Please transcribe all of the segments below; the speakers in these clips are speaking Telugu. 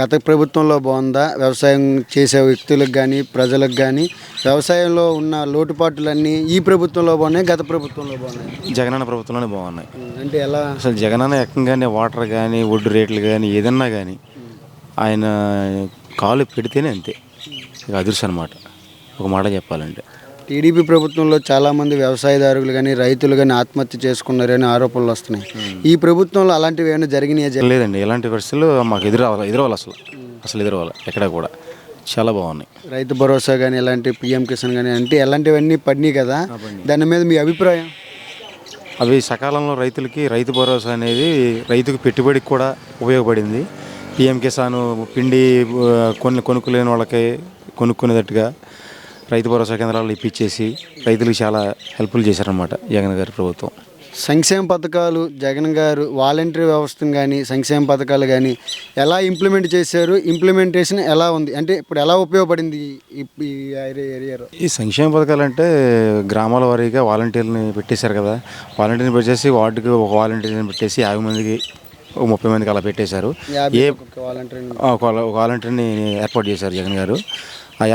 గత ప్రభుత్వంలో బాగుందా? వ్యవసాయం చేసే వ్యక్తులకు కానీ ప్రజలకు కానీ వ్యవసాయంలో ఉన్న లోటుపాట్లన్నీ ఈ ప్రభుత్వంలో బాగున్నాయి గత ప్రభుత్వంలో బాగున్నాయి? జగనన్న ప్రభుత్వంలోనే బాగున్నాయి. అంటే ఎలా? అసలు జగనన్న ఎక్కంగానే వాటర్ కానీ ఒడ్డు రేట్లు కానీ ఏదన్నా కానీ ఆయన కాలు పెడితేనే అంతే. ఇక అదృశ్యం అనమాట ఒక మాట చెప్పాలంటే. టీడీపీ ప్రభుత్వంలో చాలామంది వ్యవసాయదారులు కానీ రైతులు కానీ ఆత్మహత్య చేసుకున్నారని ఆరోపణలు వస్తున్నాయి. ఈ ప్రభుత్వంలో అలాంటివి ఏమైనా జరిగినాయా జరి- లేదండి. ఇలాంటి పరిస్థితులు మాకు ఎదురవ్వాలి ఎదురవ్వాలి అసలు. అసలు ఎదురవ్వాలి ఎక్కడ కూడా. చాలా బాగున్నాయి. రైతు భరోసా కానీ ఇలాంటి పిఎం కిసాన్ కానీ అంటే ఇలాంటివన్నీ పడినాయి కదా. దాని మీద మీ అభిప్రాయం? అవి సకాలంలో రైతులకి రైతు భరోసా అనేది రైతుకు పెట్టుబడికి కూడా ఉపయోగపడింది. పిఎం కిసాన్ పిండి కొన్ని కొనుక్కోలేని వాళ్ళకి కొనుక్కునేటట్టుగా. రైతు భరోసా కేంద్రాలు ఇప్పించేసి రైతులకు చాలా హెల్ప్ఫుల్ చేశారనమాట జగన్ గారి ప్రభుత్వం. సంక్షేమ పథకాలు జగన్ గారు వాలంటరీ వ్యవస్థను కానీ సంక్షేమ పథకాలు కానీ ఎలా ఇంప్లిమెంట్ చేశారు? ఇంప్లిమెంటేషన్ ఎలా ఉంది? అంటే ఇప్పుడు ఎలా ఉపయోగపడింది ఈ- ఈ ఏరియా- ఏరియాలో? ఈ సంక్షేమ పథకాలు అంటే గ్రామాల వారీగా వాలంటీర్ని పెట్టేశారు కదా. వాలంటీర్ని పెట్టేసి వార్డుకి ఒక వాలంటీర్ని పెట్టేసి యాభై మందికి ముప్పై మందికి అలా పెట్టేశారు. ఏ వాలంటరీ వాలంటీర్ని ఏర్పాటు చేశారు జగన్ గారు.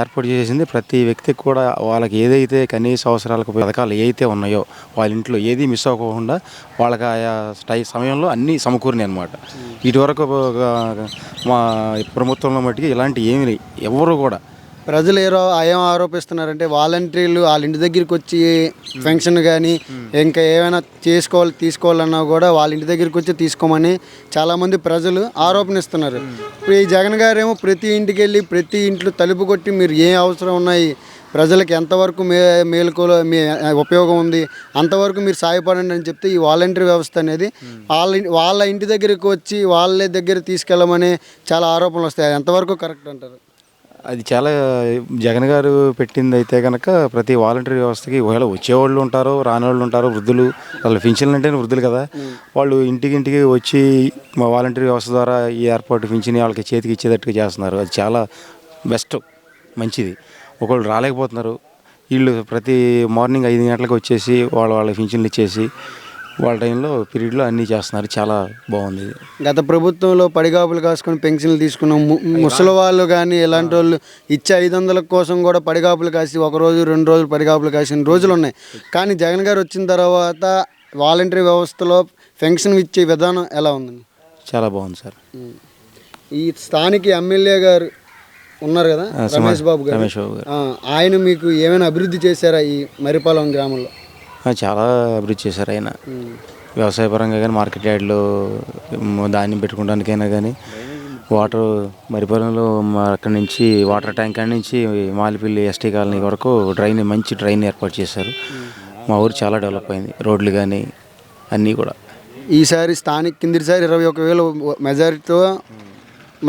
ఏర్పాటు చేసింది. ప్రతి వ్యక్తికి కూడా వాళ్ళకి ఏదైతే కనీస అవసరాలకు పథకాలు ఏవైతే ఉన్నాయో వాళ్ళ ఇంట్లో ఏది మిస్ అవ్వకుండా వాళ్ళకి ఆయా టై సమయంలో అన్నీ సమకూరినాయి అనమాట ఇటువరకు మా ప్రభుత్వంలో మట్టుకి ఇలాంటి ఏమి. ఎవరు కూడా ప్రజలు ఏరో ఏం ఆరోపిస్తున్నారంటే వాలంటీర్లు వాళ్ళ ఇంటి దగ్గరికి వచ్చి ఫంక్షన్ కానీ ఇంకా ఏమైనా చేసుకోవాలి తీసుకోవాలన్నా కూడా వాళ్ళ ఇంటి దగ్గరికి వచ్చి తీసుకోమని చాలామంది ప్రజలు ఆరోపణిస్తున్నారు. ఇప్పుడు ఈ జగన్ గారేమో ప్రతి ఇంటికి వెళ్ళి ప్రతి ఇంట్లో తలుపు కొట్టి మీరు ఏ అవసరం ఉన్నాయి ప్రజలకు ఎంతవరకు మే మేలుకోలో మీ ఉపయోగం ఉంది అంతవరకు మీరు సాయపడండి అని చెప్తే ఈ వాలంటీర్ వ్యవస్థ అనేది వాళ్ళ ఇన్- వాళ్ళ ఇంటి దగ్గరికి వచ్చి వాళ్ళ దగ్గర తీసుకెళ్ళమని చాలా ఆరోపణలు వస్తాయి. ఎంతవరకు కరెక్ట్ అంటారు? అది చాలా జగన్ గారు పెట్టింది అయితే కనుక ప్రతి వాలంటీర్ వ్యవస్థకి ఒకవేళ వచ్చేవాళ్ళు ఉంటారు రాని వాళ్ళు ఉంటారు వృద్ధులు వాళ్ళ పింఛన్లు అంటే వృద్ధులు కదా. వాళ్ళు ఇంటికి ఇంటికి వచ్చి మా వాలంటీర్ వ్యవస్థ ద్వారా ఈ ఏర్పాటు పింఛన్ వాళ్ళకి చేతికి ఇచ్చేటట్టుగా చేస్తున్నారు. అది చాలా బెస్ట్ మంచిది. ఒకళ్ళు రాలేకపోతున్నారు. వీళ్ళు ప్రతి మార్నింగ్ ఐదు గంటలకు వచ్చేసి వాళ్ళ వాళ్ళ పింఛన్లు ఇచ్చేసి వాళ్ళ టైంలో పీరియడ్లో అన్నీ చేస్తున్నారు. చాలా బాగుంది. ఇది గత ప్రభుత్వంలో పడిగాపులు కాసుకొని పెన్షన్లు తీసుకున్న ము- ముసలి వాళ్ళు కానీ ఇలాంటి వాళ్ళు ఇచ్చే ఐదు వందల కోసం కూడా పడిగాపులు కాసి ఒక రోజు రెండు రోజులు పడిగాపులు కాసిన రోజులు ఉన్నాయి. కానీ జగన్ గారు వచ్చిన తర్వాత వాలంటరీ వ్యవస్థలో పెన్షన్ ఇచ్చే విధానం ఎలా ఉందండి? చాలా బాగుంది సార్. ఈ స్థానిక ఎమ్మెల్యే గారు ఉన్నారు కదా రమేష్ బాబు గారు. రమేష్ బాబు గారు. ఆ, ఆయన మీకు ఏమైనా అభివృద్ధి చేశారా ఈ మరిపాలెం గ్రామంలో? చాలా అభివృద్ధి చేశారు ఆయన. వ్యవసాయ పరంగా కానీ మార్కెట్ యార్డ్లో ధాన్యం పెట్టుకోవడానికైనా కానీ వాటర్ మరిపురంలో మా అక్కడి నుంచి వాటర్ ట్యాంక్ కాడి నుంచి మాలిపల్లి ఎస్టీ కాలనీ వరకు డ్రైన్ మంచి డ్రైన్ ఏర్పాటు చేశారు. మా ఊరు చాలా డెవలప్ అయింది. రోడ్లు కానీ అన్నీ కూడా. ఈసారి స్థానిక కిందిసారి ఇరవై ఒక వేల మెజారిటీతో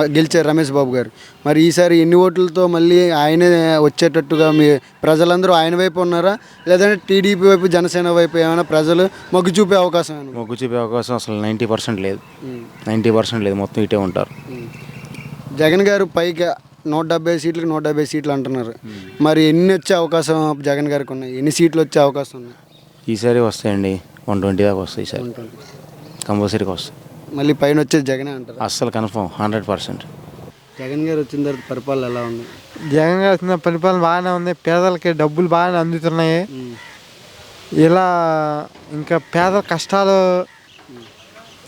గెలిచారు రమేష్ బాబు గారు. మరి ఈసారి ఎన్ని ఓట్లతో మళ్ళీ ఆయనే వచ్చేటట్టుగా మీ ప్రజలందరూ ఆయన వైపు ఉన్నారా? లేదంటే టీడీపీ వైపు జనసేన వైపు ఏమైనా ప్రజలు మొగ్గు చూపే అవకాశం? మొగ్గు చూపే అవకాశం అసలు నైంటీ పర్సెంట్ లేదు. నైంటీ పర్సెంట్ లేదు. మొత్తం ఇటే ఉంటారు. జగన్ గారు పైగా నూట డెబ్బై సీట్లకు నూట డెబ్బై సీట్లు అంటున్నారు. మరి ఎన్ని వచ్చే అవకాశం జగన్ గారికి ఉన్నాయి? ఎన్ని సీట్లు వచ్చే అవకాశం ఉన్నాయి? ఈసారి వస్తాయండి. వన్ ట్వంటీ దాకా వస్తాయి ఈసారి. కంపల్సరీగా వస్తాయి. మళ్ళీ పైన వచ్చేది జగనే అంటారు? అస్సలు కన్ఫర్మ్ హండ్రెడ్ పర్సెంట్. జగన్ గారు వచ్చిన తర్వాత పరిపాలన ఎలా ఉంది? జగన్ గారు వచ్చిన పరిపాలన బాగానే ఉంది. పేదలకి డబ్బులు బాగానే అందుతున్నాయి. ఇలా ఇంకా పేదల కష్టాలు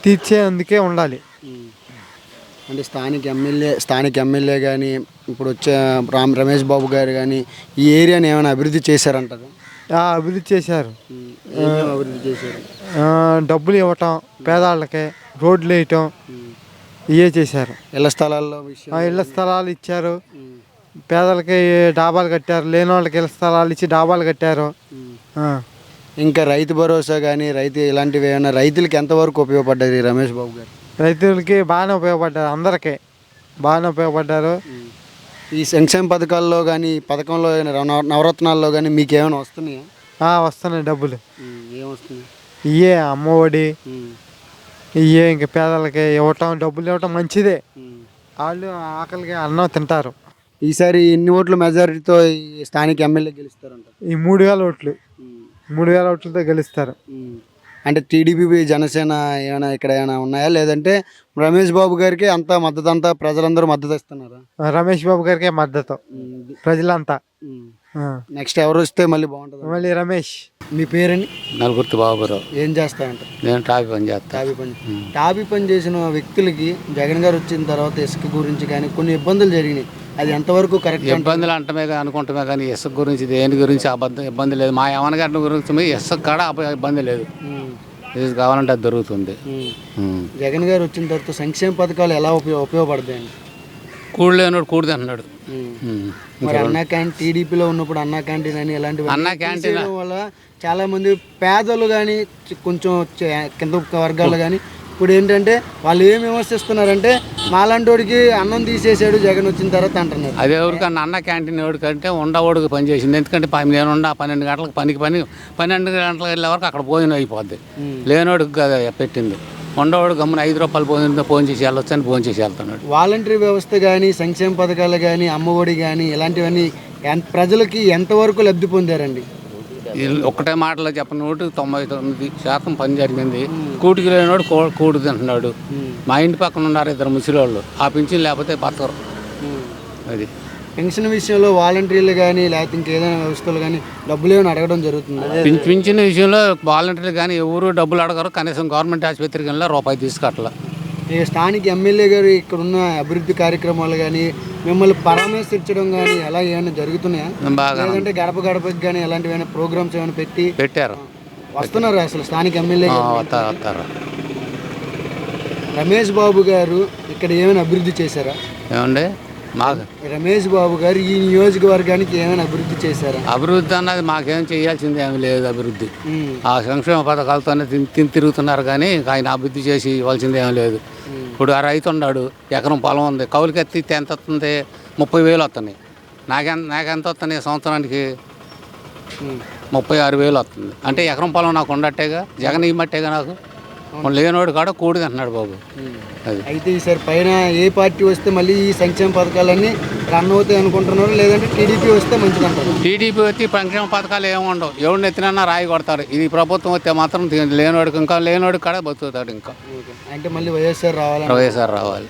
తీర్చేందుకే ఉండాలి. అంటే స్థానిక ఎమ్మెల్యే స్థానిక ఎమ్మెల్యే కానీ ఇప్పుడు వచ్చే రామ్ రమేష్ బాబు గారు కానీ ఈ ఏరియాని ఏమైనా అభివృద్ధి చేశారంటారు? ఆ, అభివృద్ధి చేశారు. అభివృద్ధి చేశారు? డబ్బులు ఇవ్వటం పేదవాళ్ళకి. రోడ్లు వేయటం ఇవే చేశారు. ఇళ్ళ స్థలాల్లో ఆ, ఇళ్ళ స్థలాలు ఇచ్చారు. పేదలకి డాబాలు కట్టారు లేని వాళ్ళకి ఇళ్ళ స్థలాలు ఇచ్చి డాబాలు కట్టారు. ఇంకా రైతు భరోసా కానీ రైతు ఇలాంటివి ఏమైనా రైతులకి ఎంతవరకు ఉపయోగపడ్డారు రమేష్ బాబు గారు? రైతులకి బాగానే ఉపయోగపడ్డారు అందరికీ బాగానే ఉపయోగపడ్డారు. ఈ సంక్షేమ పథకాల్లో కానీ పథకంలో నవ- నవరత్నాల్లో కానీ మీకు ఏమైనా వస్తున్నాయా వస్తున్నాయి? డబ్బులు ఏమొస్తున్నాయి ఇయే అమ్మఒడి ఇయే ఇంక పేదలకి ఇవ్వటం డబ్బులు ఇవ్వటం మంచిదే. వాళ్ళు ఆకలికి అన్నం తింటారు. ఈసారి ఎన్ని ఓట్ల మెజారిటీతో ఈ స్థానిక ఎమ్మెల్యే గెలుస్తారంట? ఈ మూడు వేల ఓట్లు. మూడు వేల ఓట్లతో గెలుస్తారు. అంటే టీడీపీ జనసేన ఏమైనా ఇక్కడ ఏమైనా ఉన్నాయా? లేదంటే రమేష్ బాబు గారికి అంతా మద్దతు అంతా ప్రజలందరూ మద్దతు ఇస్తున్నారా? రమేష్ బాబు గారికే మద్దతు. ప్రజలంతా. నెక్స్ట్ ఎవరు వస్తే మళ్ళీ బాగుంటుంది. మళ్ళీ రమేష్. మీ పేరండి నలుగుర్తి బాబురావు. ఏం చేస్తారంటారు నేను టాపీ పని చేస్తా. టాబీ పని. టాబీ పని చేసిన వ్యక్తులకి జగన్ గారు వచ్చిన తర్వాత ఇసుక గురించి కానీ కొన్ని ఇబ్బందులు జరిగినాయి. అది ఎంతవరకు కరెక్ట్ ఇబ్బందులు అంటమే కానీ అనుకుంటమే కానీ ఇసుక గురించి దేని గురించి అబద్ధం ఇబ్బంది లేదు. మా యవన గారి గురించి ఇసుక కాడ ఇబ్బంది లేదు. ఇది కావాలంటే అది దొరుకుతుంది. జగన్ గారు వచ్చిన తర్వాత సంక్షేమ పథకాలు ఎలా ఉపయోగ ఉపయోగపడతాయండి? కూడు లేనోడు కూడు తింటున్నాడు. ఉం. మరి అన్నా క్యాంటీన్ టీడీపీలో ఉన్నప్పుడు అన్నా క్యాంటీన్ అని ఇలాంటివి అన్నా క్యాంటీన్ వల్ల చాలా మంది పేదలు కానీ కొంచెం కింద వర్గాలు కానీ ఇప్పుడు ఏంటంటే వాళ్ళు ఏం విమర్శిస్తున్నారంటే మాలాంటోడికి అన్నం తీసేసాడు జగన్ వచ్చిన తర్వాత అంటున్నారు. అది ఎవరికన్నా అన్న క్యాంటీన్ ఎవరికంటే ఉండవాడికి పని చేసింది ఎందుకంటే పని నేను ఉండ పన్నెండు గంటలకు పనికి పని పన్నెండు గంటలకు వెళ్ళే వరకు అక్కడ భోజనం అయిపోద్ది. లేనోడికి కదా పెట్టింది. ఉండవాడు గమ్మున ఐదు రూపాయలు భోజనం ఫోన్ చేసి వెళ్ళొచ్చు అని ఫోన్ చేసి వెళ్తున్నాడు. వాలంటరీ వ్యవస్థ కానీ సంక్షేమ పథకాలు కానీ అమ్మఒడి కానీ ఇలాంటివన్నీ ప్రజలకి ఎంతవరకు లబ్ధి పొందారండి? వీళ్ళు ఒక్కటే మాటలో చెప్పిన నోటి తొంభై తొమ్మిది శాతం పని జరిగింది. కూటికి లేనివాడు కూ కూడు తింటున్నాడు. మా ఇంటి పక్కన ఉన్నారు ఇద్దరు ముసలివాళ్ళు ఆ పింఛన్ లేకపోతే బతకరు. అది. పెన్షన్ విషయంలో వాలంటీర్లు కానీ లేకపోతే ఇంకేదైనా వ్యవస్థలు కానీ డబ్బులు ఏమైనా అడగడం జరుగుతుంది? పిం- పింఛన్ విషయంలో వాలంటీర్లు కానీ ఎవరు డబ్బులు అడగరు. కనీసం గవర్నమెంట్ ఆసుపత్రికి వెళ్ళినా రూపాయి తీసుకట్ల ఇక స్థానిక ఎమ్మెల్యే గారు ఇక్కడ ఉన్న అభివృద్ధి కార్యక్రమాలు కానీ మిమ్మల్ని పరామర్శించడం కానీ ఎలా ఏమైనా జరుగుతున్నాయా? బాగా లేదంటే గడప గడపకి కానీ ఎలాంటివి ఏమైనా ప్రోగ్రామ్స్ ఏమైనా పెట్టి? పెట్టారు. వస్తున్నారు అసలు స్థానిక ఎమ్మెల్యే రమేష్ బాబు గారు ఇక్కడ ఏమైనా అభివృద్ధి చేశారా? ఏమండి? మాకు. రమేష్ బాబు గారు ఈ నియోజకవర్గానికి ఏమైనా అభివృద్ధి చేశారా? అభివృద్ధి అన్నది మాకేం చేయాల్సింది ఏమి లేదు అభివృద్ధి. ఆ సంక్షేమ పథకాలతోనే తిని తిని తిరుగుతున్నారు కానీ ఆయన అభివృద్ధి చేసి ఇవ్వాల్సింది ఏం లేదు. ఇప్పుడు ఆ రైతు ఉన్నాడు ఎకరం పొలం ఉంది కౌలుకి ఎత్తి ఎంత వస్తుంది? ముప్పై వేలు వస్తున్నాయి నాకెంత నాకెంత వస్తున్నాయి సంవత్సరానికి. ముప్పై ఆరు వేలు వస్తుంది. అంటే ఎకరం పొలం నాకు ఉండట్టేగా? జగన్ ఇమ్మట్టేగా నాకు? లేనోడు కాడ కూడి తింటున్నాడు బాబు. అది. అయితే ఈసారి పైన ఏ పార్టీ వస్తే మళ్ళీ ఈ సంక్షేమ పథకాలన్నీ రన్ అవుతాయి అనుకుంటున్నారు? లేదంటే టీడీపీ వస్తే మంచిదంటారు టీడీపీ వచ్చి సంక్షేమ పథకాలు ఏమి ఉండవు. ఎవరిని ఎత్తినా రాయి కొడతారు. ఇది ప్రభుత్వం వస్తే మాత్రం లేనోడికి ఇంకా లేనోడికి కాడ బతుకుతాడు ఇంకా. అంటే మళ్ళీ వైఎస్ఆర్ రావాలని వైఎస్ఆర్ రావాలి.